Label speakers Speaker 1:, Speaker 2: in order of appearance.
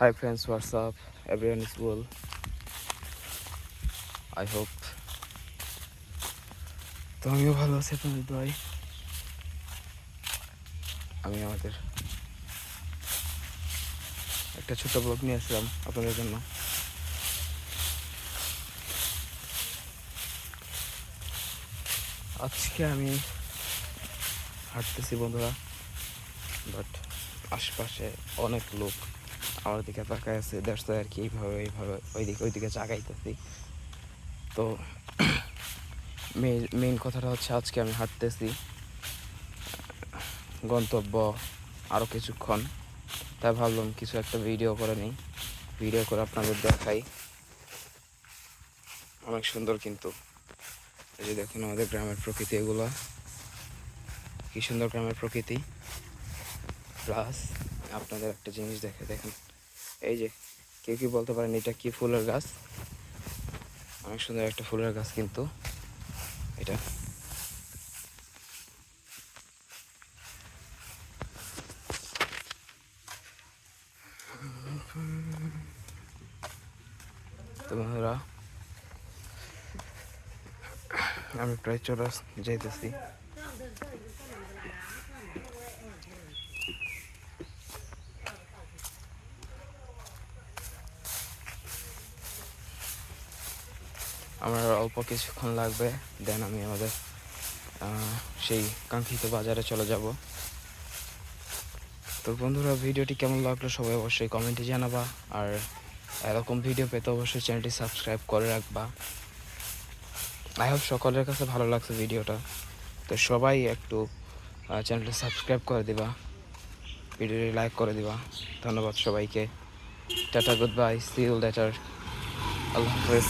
Speaker 1: Hi friends, what's up? Everyone is well. I hope তো আমিও ভালো আছি আপনাদের দোয়াই আমি আমাদের একটা ছোট্ট ব্লগ নিয়ে আসলাম আপনাদের জন্য আজকে আমি হাঁটতেছি বন্ধুরা বাট আশপাশে অনেক লোক আমার দিকে তাকায় আছে দ্যাটস আর কি এইভাবে এইভাবে ওইদিকে ওইদিকে জাগাইতেছি। তো মেইন কথাটা হচ্ছে আজকে আমি হাঁটতেছি। গন্তব্য আরও কিছুক্ষণ। তাই ভাবলাম কিছু একটা ভিডিও করে নিই। ভিডিও করে আপনাদের দেখাই। অনেক সুন্দর কিন্তু। এই যে দেখুন আমাদের গ্রামের প্রকৃতি এগুলো। কি সুন্দর গ্রামের প্রকৃতি। প্লাস আপনাদের একটা জিনিস দেখে দেখেন। এই যে, কেউ কি বলতে পারেন এটা কি ফুলের গাছ? অনেক সুন্দর একটা ফুলের গাছ কিন্তু এটা। বন্ধুরা, আমি প্রায় চলে আস- আমার অল্প কিছুক্ষণ লাগবে দেন আমি আমাদের সেই কাঙ্ক্ষিত বাজারে চলে যাব। তো বন্ধুরা, ভিডিওটি কেমন লাগল সবাই অবশ্যই কমেন্টে জানাবা, আর এরকম ভিডিও পেতে অবশ্যই চ্যানেলটি সাবস্ক্রাইব করে রাখবা। আই হোপ সকলের কাছে ভালো লাগছে ভিডিওটা। তো সবাই একটু চ্যানেলটি সাবস্ক্রাইব করে দিবা, ভিডিওটি লাইক করে দিবা। ধন্যবাদ সবাইকে। Tata good bye see you আল্লাহ হাফেজ।